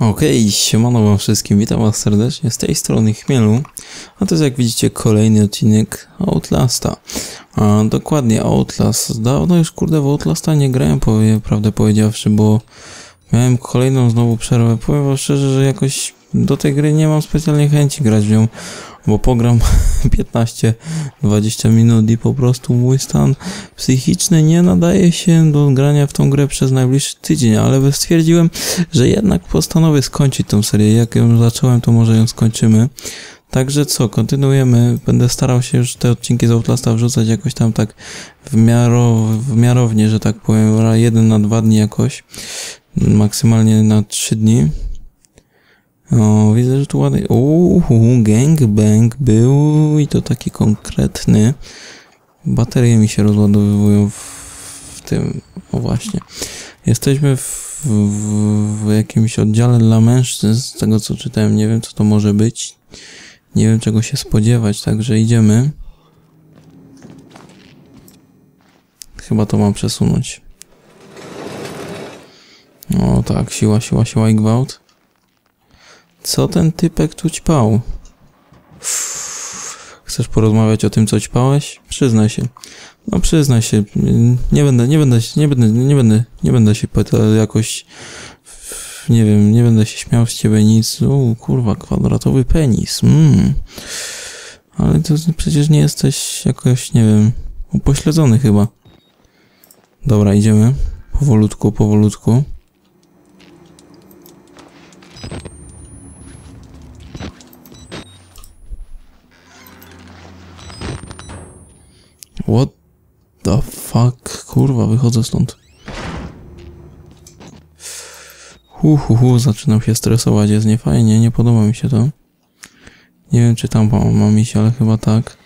Okej, okay, siemano wam wszystkim, witam was serdecznie z tej strony Chmielu, a to jest jak widzicie kolejny odcinek Outlasta. A dokładnie Outlast, dawno już kurde w Outlasta nie grałem, powie, prawdę powiedziawszy, bo miałem kolejną znowu przerwę, powiem wam szczerze, że jakoś do tej gry nie mam specjalnie chęci grać w nią, bo pogram 15-20 minut i po prostu mój stan psychiczny nie nadaje się do grania w tą grę przez najbliższy tydzień, ale stwierdziłem, że jednak postanowię skończyć tą serię. Jak ją zacząłem, to może ją skończymy. Także co, kontynuujemy. Będę starał się już te odcinki z Outlasta wrzucać jakoś tam tak w, miaro, w miarownie, że tak powiem, jeden na dwa dni jakoś. Maksymalnie na trzy dni. O, widzę, że tu ładny. Uuu, gangbang był i to taki konkretny. Baterie mi się rozładowują w, w tym. O właśnie. Jesteśmy w, w, w jakimś oddziale dla mężczyzn, z tego co czytałem. Nie wiem, co to może być. Nie wiem, czego się spodziewać, także idziemy. Chyba to mam przesunąć. O tak, siła, siła, siła i gwałt. Co ten typek tu ćpał? Chcesz porozmawiać o tym, co ćpałeś? Przyznaj się. No przyznaj się. Nie będę, nie będę, nie będę, nie będę, nie będę się jakoś, nie wiem, nie będę się śmiał z ciebie nic. O, kurwa, kwadratowy penis. Mm. Ale to przecież nie jesteś jakoś, nie wiem, upośledzony chyba. Dobra, idziemy. Powolutku, powolutku. What the fuck? Kurwa, wychodzę stąd. Hu, hu, hu, zaczynam się stresować, jest niefajnie, nie podoba mi się to. Nie wiem, czy tam mam, iść, ale chyba tak.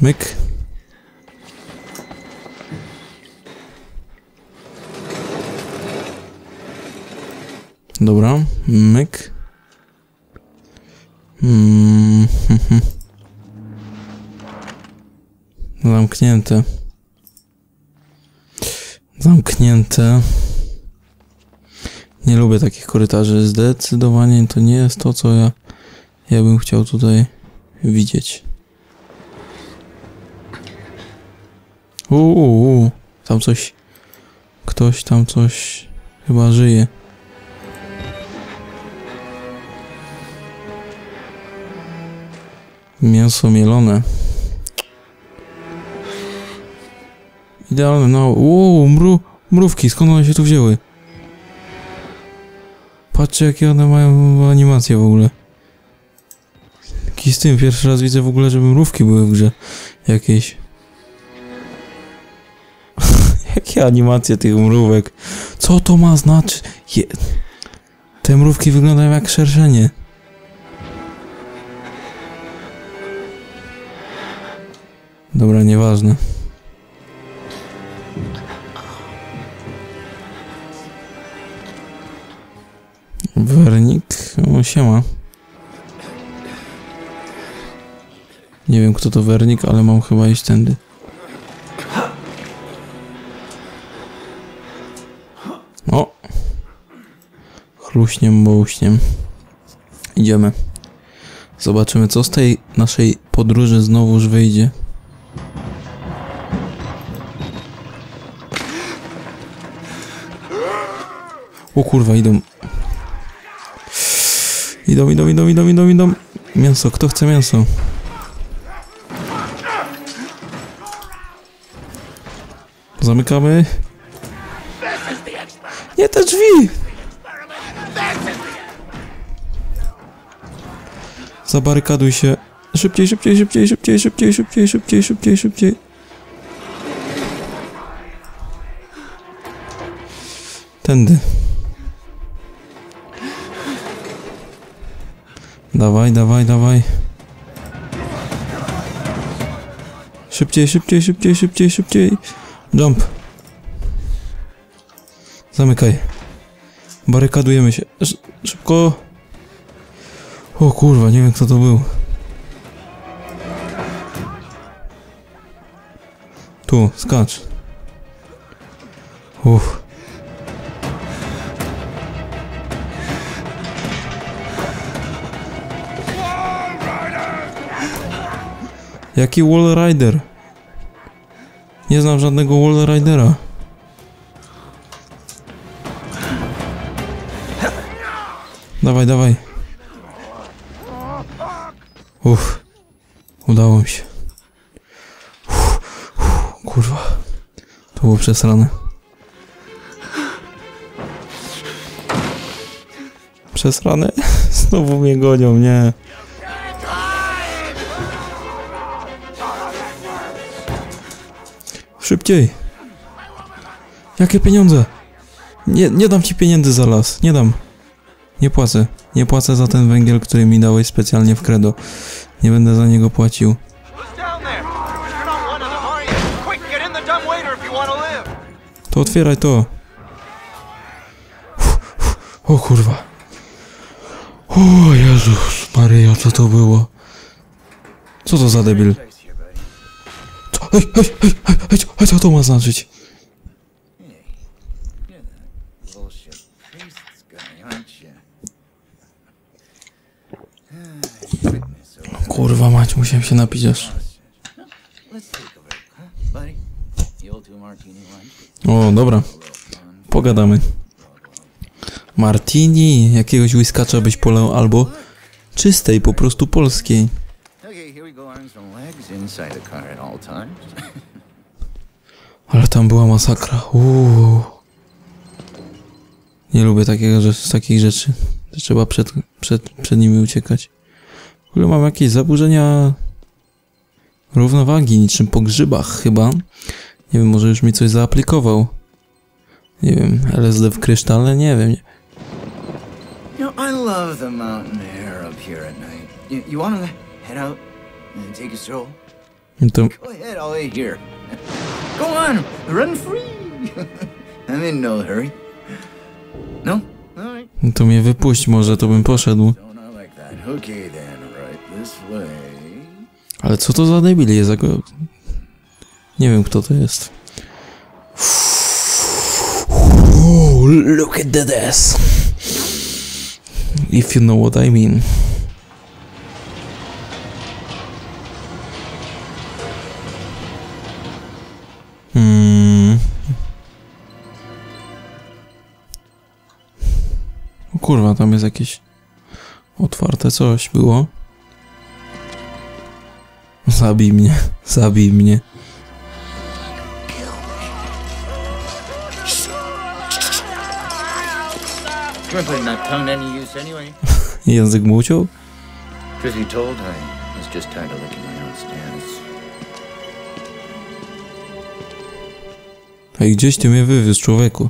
Myk. Dobra, myk. Mm, Zamknięte. Zamknięte. Nie lubię takich korytarzy. Zdecydowanie to nie jest to, co ja, ja bym chciał tutaj widzieć. Uuu, tam coś. Ktoś tam coś chyba żyje. Mięso mielone. Idealne, no. Uuu, mru, mrówki, skąd one się tu wzięły? Patrzcie, jakie one mają animacje w ogóle. Jaki z tym, pierwszy raz widzę w ogóle, żeby mrówki były w grze. Jakieś. jakie animacje tych mrówek? Co to ma znaczyć? Je... Te mrówki wyglądają jak szerszenie. Dobra, nieważne. Wernik, o siema. Nie wiem kto to Wernik, ale mam chyba iść tędy. O! Chluśniem, bołuśniem. Idziemy. Zobaczymy co z tej naszej podróży znowuż wyjdzie. O kurwa, idą. Idą, idą, idą, idą, idą, idą. Mięso, kto chce mięso? Zamykamy. Nie te drzwi! Zabarykaduj się. Szybciej, szybciej, szybciej, szybciej, szybciej, szybciej, szybciej, szybciej, szybciej. Tędy. Dawaj, dawaj, dawaj. Szybciej, szybciej, szybciej, szybciej, szybciej. Jump. Zamykaj. Barykadujemy się. Sz szybko. O kurwa, nie wiem kto to był. Tu, skacz. Uff. Jaki Wall Rider? Nie znam żadnego Wall Ridera. Dawaj, dawaj. Uff. Udało mi się. Uff, uff, kurwa. To było przesrane. Przesrane? Znowu mnie gonią, nie. Szybciej. Jakie pieniądze? Nie, nie dam ci pieniędzy za las. Nie dam. Nie płacę. Nie płacę za ten węgiel, który mi dałeś specjalnie w credo. Nie będę za niego płacił. To otwieraj to. O kurwa. O Jezus Maryja, co to było? Co to za debil? Hej, hej, hej, hej, co to ma znaczyć? Kurwa mać, musiałem się napić aż. O, dobra. Pogadamy. Martini, jakiegoś whiskacza byś polał, albo czystej, po prostu polskiej. Okay, here we go, arms and legs inside the car at all times. Ale tam była masakra. Uuu. Nie lubię takiego, rzecz, takich rzeczy. Trzeba przed, przed, przed nimi uciekać. W ogóle mam jakieś zaburzenia równowagi, niczym po grzybach chyba. Nie wiem, może już mi coś zaaplikował. Nie wiem, LSD w krysztale? Nie wiem. You know, I love the mountain air up here at night. You, you want to head out take a stroll? To, Go ahead, I'll wait here. Go on, run free. I'm in no hurry. No? To mnie wypuść może, to bym poszedł. No. Ale co to za debil jest? Nie wiem, kto to jest. Look at this. If you know what I mean. Hmm. O kurwa, tam jest jakieś otwarte coś było. Zabij mnie, zabij mnie. Język mu uciął? Be told, I was just tired of licking my own stance. Ej, gdzieś ty mnie wywiózł, człowieku.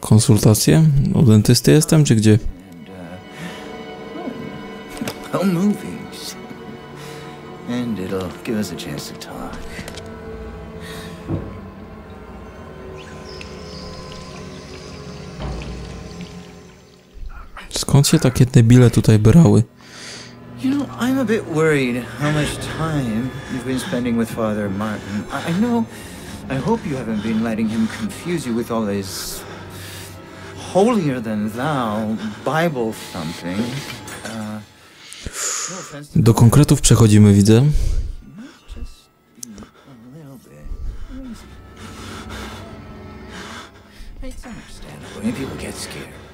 Konsultacje? U dentysty jestem, czy gdzie? uh, movies, and it'll give us a chance to talk. Skąd się takie debile tutaj brały? You know, I'm a bit worried how much time you've been spending with Father Martin. I, know. I hope you haven't been letting him confuse you with all his holier than thou Bible thumping. Uh, no Do konkretów przechodzimy, widzę. just be a little bit crazy. It's understandable. When people get scared.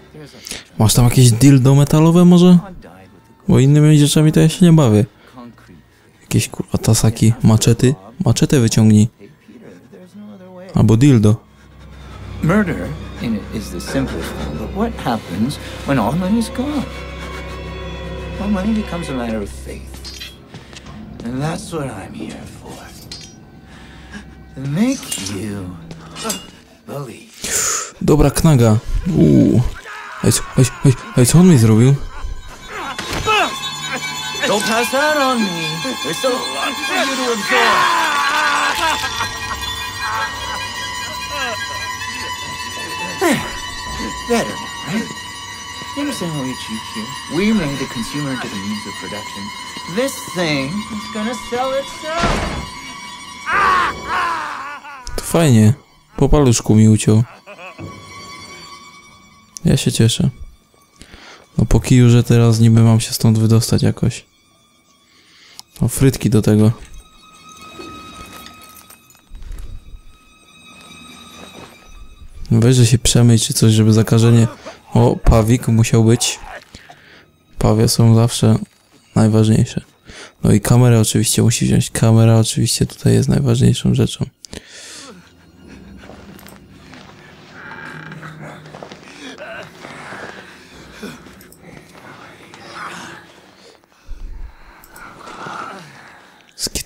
Masz tam jakieś dildo metalowe może? Bo innymi rzeczami to ja się nie bawię. Jakieś kurwa tasaki, maczety. Maczetę wyciągnij. Albo dildo. Murder is the simplest thing, but what happens when all money's gone? Well, money becomes a matter of faith. And that's what I'm here for. To make you believe. Dobra knaga. Uuu. Ej, co- ej, ej, ej, co on mi zrobił? Don't pass that on me. There's a lot for you to absorb. There. Better, right? You understand how we achieved here? We made the consumer into the means of production. This thing is gonna sell itself. To fajnie. Po paluszku mi uciął. Ja się cieszę. No po kiju, że teraz niby mam się stąd wydostać jakoś. O, frytki do tego. Weź, że się przemyć czy coś, żeby zakażenie... O, pawik musiał być. Pawie są zawsze najważniejsze. No i kamerę oczywiście musi wziąć. Kamera oczywiście tutaj jest najważniejszą rzeczą.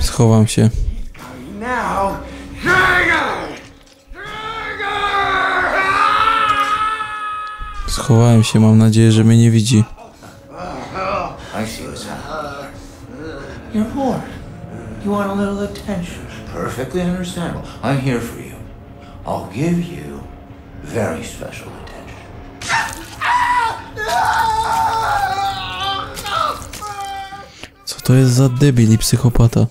Schowam się. Ah! Schowałem się, mam nadzieję, że mnie nie widzi. You're bored. You want a little attention. Perfectly understandable. I'm here for you. I'll give you very special attention. To jest za debil i psychopata?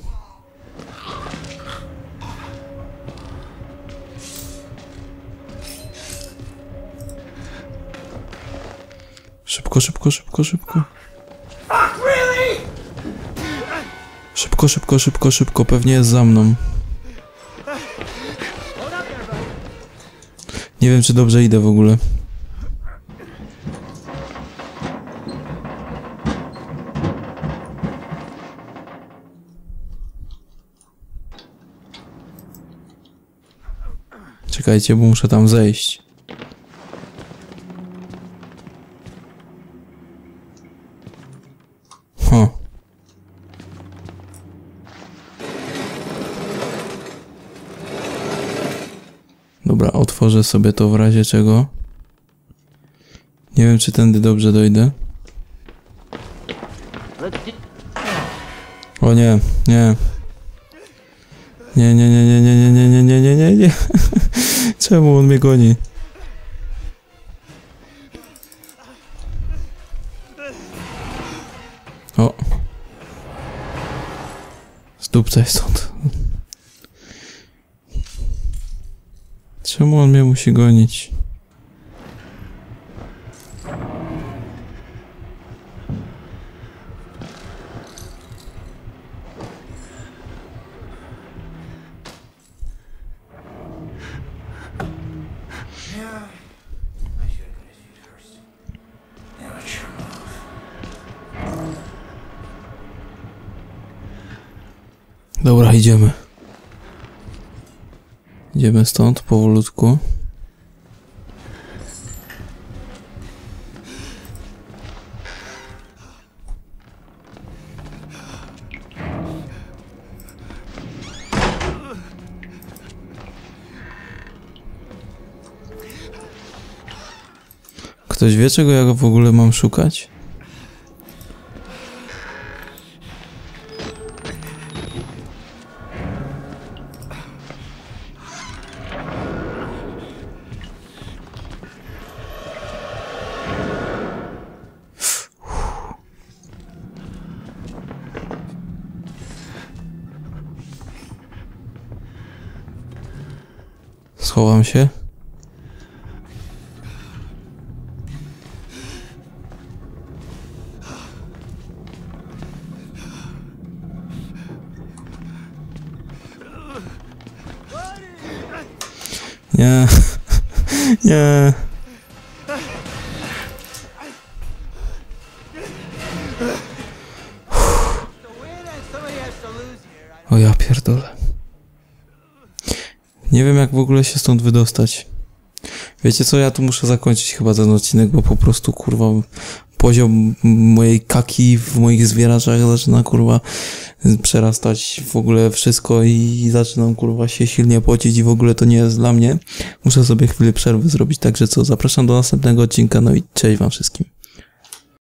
Szybko, szybko, szybko, szybko. Szybko, szybko, szybko, szybko. Pewnie jest za mną. Nie wiem, czy dobrze idę w ogóle. Czekajcie, bo muszę tam zejść. Dobra, otworzę sobie to w razie czego. Nie wiem, czy tędy dobrze dojdę. O nie, nie. Nie, nie, nie, nie, nie, nie, nie, Czemu on mnie goni? O. Zdupcaj stąd. Czemu on mnie musi gonić? Dobra, idziemy. Idziemy stąd powolutku. Ktoś wie, czego ja go w ogóle mam szukać? Schowam się. Nie. Nie. O ja pierdolę. Nie wiem jak w ogóle się stąd wydostać. Wiecie co, ja tu muszę zakończyć chyba ten odcinek, bo po prostu kurwa poziom mojej kaki w moich zwieraczach zaczyna kurwa przerastać w ogóle wszystko i zaczynam kurwa się silnie pocić i w ogóle to nie jest dla mnie. Muszę sobie chwilę przerwy zrobić, także co, zapraszam do następnego odcinka, no i cześć wam wszystkim.